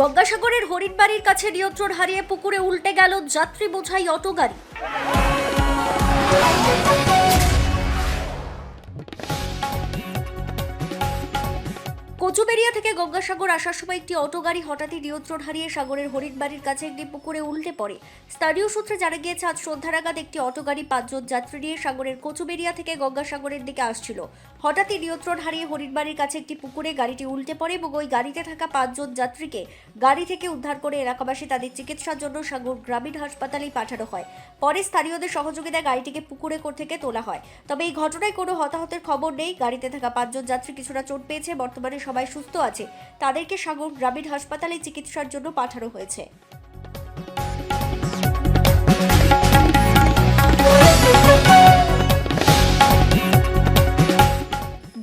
গঙ্গাসাগরের হরিণবাড়ির কাছে নিয়ন্ত্রণ হারিয়ে পুকুরে উল্টে গেল যাত্রী বোঝাই অটো গাড়ি। কচুবেরিয়া থেকে গঙ্গাসাগর আসার সময় একটি অটো গাড়ি হঠাৎই নিয়ন্ত্রণ হারিয়ে সাগরের হরিণবাড়ির কাছে একটি পুকুরে উল্টে পড়ে। স্থানীয় সূত্রে জানা গিয়েছে, আজ সন্ধ্যা নাগাদ একটি অটো গাড়ি পাঁচজন যাত্রী নিয়ে সাগরের কচুবেরিয়া থেকে গঙ্গাসাগরের দিকে আসছিল। হঠাৎই নিয়ন্ত্রণ হারিয়ে হরিণবাড়ির কাছে একটি পুকুরে গাড়িটি উল্টে পড়ে এবং ওই গাড়িতে থাকা পাঁচজন যাত্রীকে গাড়ি থেকে উদ্ধার করে এলাকাবাসী তাদের চিকিৎসার জন্য সাগর গ্রামীণ হাসপাতালেই পাঠানো হয়। পরে স্থানীয়দের সহযোগিতায় গাড়িটিকে পুকুরে কোর থেকে তোলা হয়। তবে এই ঘটনায় কোনো হতাহতের খবর নেই। গাড়িতে থাকা পাঁচজন যাত্রী কিছুটা চোট পেয়েছে। বর্তমানে সবাই সুস্থ আছে। তাদেরকে সাগর গ্রামীণ হাসপাতালে চিকিৎসার জন্য পাঠানো হয়েছে।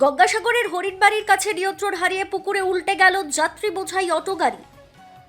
গঙ্গাসাগরের হরিণবাড়ির কাছে নিয়ন্ত্রণ হারিয়ে পুকুরে উল্টে গেল যাত্রী বোঝাই অটো গাড়ি।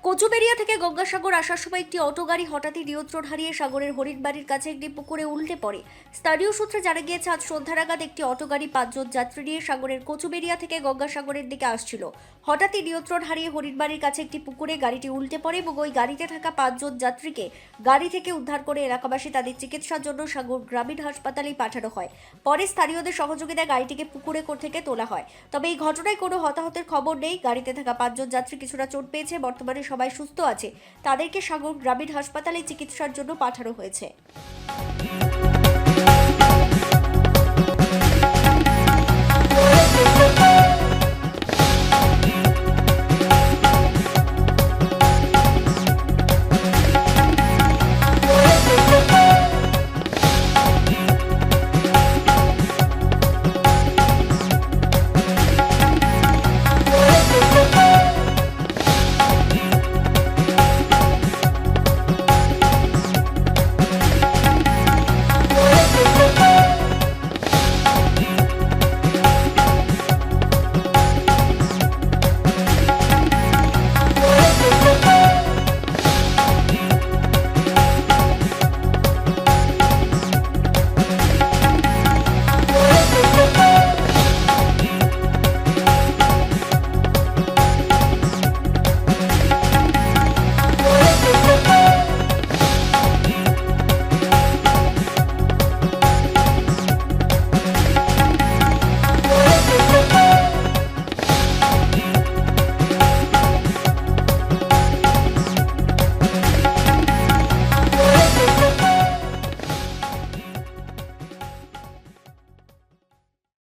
কচুবেরিয়া থেকে গঙ্গাসাগর আসার সময় একটি অটো গাড়ি হঠাৎই নিয়ন্ত্রণ হারিয়ে সাগরের হরিণবাড়ির কাছে একটি পুকুরে উল্টে পড়ে। স্থানীয় সূত্রে জানা গিয়েছে, আজ সন্ধ্যা নাগাদ একটি অটো গাড়ি পাঁচজন যাত্রী নিয়ে সাগরের কচুবেরিয়া থেকে গঙ্গাসাগরের দিকে আসছিল। হঠাৎই নিয়ন্ত্রণ হারিয়ে হরিণবাড়ির কাছে একটি পুকুরে গাড়িটি উল্টে পড়ে এবং ওই গাড়িতে থাকা পাঁচজন যাত্রীকে গাড়ি থেকে উদ্ধার করে এলাকাবাসী তাদের চিকিৎসার জন্য সাগর গ্রামীণ হাসপাতালেই পাঠানো হয়। পরে স্থানীয়দের সহযোগিতায় গাড়িটিকে পুকুরে কোর থেকে তোলা হয়। তবে এই ঘটনায় কোনো হতাহতের খবর নেই। গাড়িতে থাকা পাঁচজন যাত্রী কিছুটা চোট পেয়েছে। বর্তমানে সবাই সুস্থ আছে। তাদেরকে সাগর গ্রামীণ হাসপাতালে চিকিৎসার জন্য পাঠানো হয়েছে।